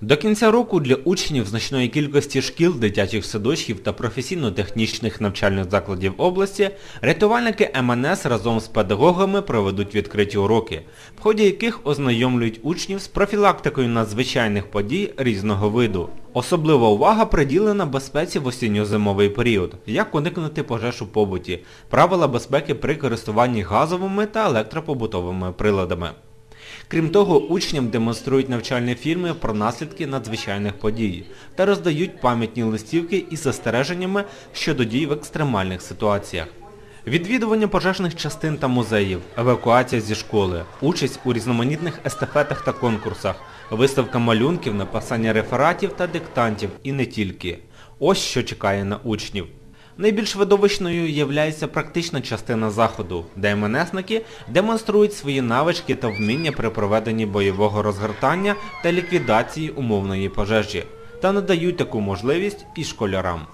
До кінця року для учнів значної кількості шкіл, дитячих садочків та професійно-технічних навчальних закладів області рятувальники МНС разом з педагогами проведуть відкриті уроки, в ході яких ознайомлюють учнів з профілактикою надзвичайних подій різного виду. Особлива увага приділена безпеці в осінньо-зимовий період, як уникнути пожеж у побуті, правила безпеки при користуванні газовими та електропобутовими приладами. Крім того, учням демонструють навчальні фільми про наслідки надзвичайних подій та роздають пам'ятні листівки із застереженнями щодо дій в екстремальних ситуаціях. Відвідування пожежних частин та музеїв, евакуація зі школи, участь у різноманітних естафетах та конкурсах, виставка малюнків, написання рефератів та диктантів і не тільки. Ось що чекає на учнів. Найбільш видовищною являється практична частина заходу, де МНСники демонструють свої навички та вміння при проведенні бойового розгортання та ліквідації умовної пожежі, та надають таку можливість і школярам.